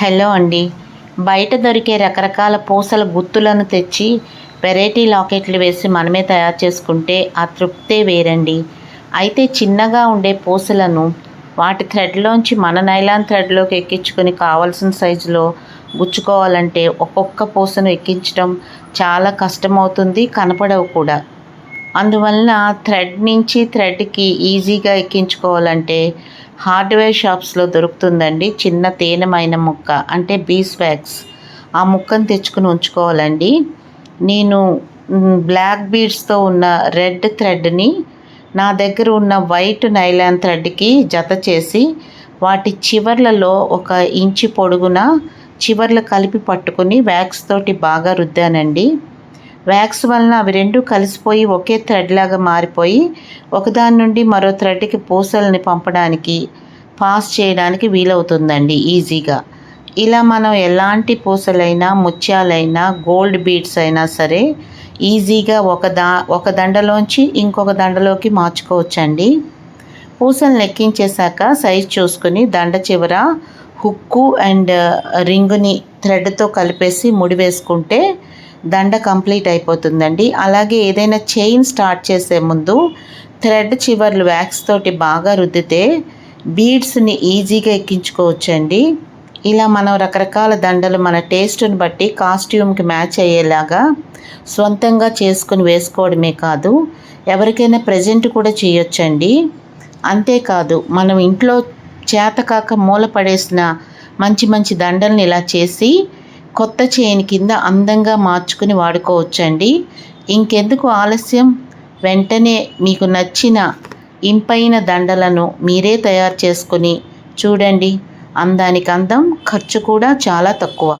Hello అండి. బయట దొరికే రకరకాల పూసల గుత్తులను తెచ్చి వెరైటీ లాకెట్లు వేసి మనమే తయారు చేసుకుంటే ఆ తృప్తే వేరండి. అయితే చిన్నగా ఉండే పూసలను వాటి థ్రెడ్లోంచి మన నైలాన్ థ్రెడ్లోకి ఎక్కించుకొని కావాల్సిన సైజులో గుచ్చుకోవాలంటే ఒక్కొక్క పూసను ఎక్కించడం చాలా కష్టమవుతుంది కనపడవు కూడా. అందువలన థ్రెడ్ నుంచి థ్రెడ్కి ఈజీగా ఎక్కించుకోవాలంటే హార్డ్వేర్ షాప్స్లో దొరుకుతుందండి. చిన్న తేనెమైన ముక్క అంటే బీస్ వ్యాక్స్ ఆ ముక్కను తెచ్చుకుని ఉంచుకోవాలండి. నేను బ్లాక్ బీడ్స్తో ఉన్న రెడ్ థ్రెడ్ని నా దగ్గర ఉన్న వైట్ నైలాన్ థ్రెడ్కి జత చేసి వాటి చివర్లలో ఒక ఇంచు పొడుగున చివర్లు కలిపి పట్టుకుని వ్యాక్స్ తోటి బాగా రుద్దానండి. వ్యాక్స్ వలన అవి రెండు కలిసిపోయి ఒకే థ్రెడ్ లాగా మారిపోయి ఒకదాని నుండి మరో థ్రెడ్కి పూసల్ని పంపడానికి పాస్ చేయడానికి వీలవుతుందండి ఈజీగా. ఇలా మనం ఎలాంటి పూసలైనా ముత్యాలైనా గోల్డ్ బీడ్స్ అయినా సరే ఈజీగా ఒక దా ఒక దండలోంచి ఇంకొక దండలోకి మార్చుకోవచ్చండి. పూసలను లెక్కించేశాక సైజ్ చూసుకుని దండ చివర హుక్కు అండ్ రింగుని థ్రెడ్తో కలిపేసి ముడి వేసుకుంటే దండ కంప్లీట్ అయిపోతుందండి. అలాగే ఏదైనా చైన్ స్టార్ట్ చేసే ముందు థ్రెడ్ చివర్లు వ్యాక్స్ తోటి బాగా రుద్దితే బీడ్స్ని ఈజీగా ఎక్కించుకోవచ్చండి. ఇలా మనం రకరకాల దండలు మన టేస్ట్ని బట్టి కాస్ట్యూమ్కి మ్యాచ్ అయ్యేలాగా సొంతంగా చేసుకుని వేసుకోవడమే కాదు ఎవరికైనా ప్రజెంట్ కూడా చేయొచ్చండి. అంతేకాదు మనం ఇంట్లో చేతకాక మూల పడేసిన మంచి మంచి దండల్ని ఇలా చేసి కొత్త చైన్ కింద అందంగా మార్చుకుని వాడుకోవచ్చండి. ఇంకెందుకు ఆలస్యం? వెంటనే మీకు నచ్చిన ఇంపైన దండలను మీరే తయారు చేసుకొని చూడండి. అందానికి అందం ఖర్చు కూడా చాలా తక్కువ.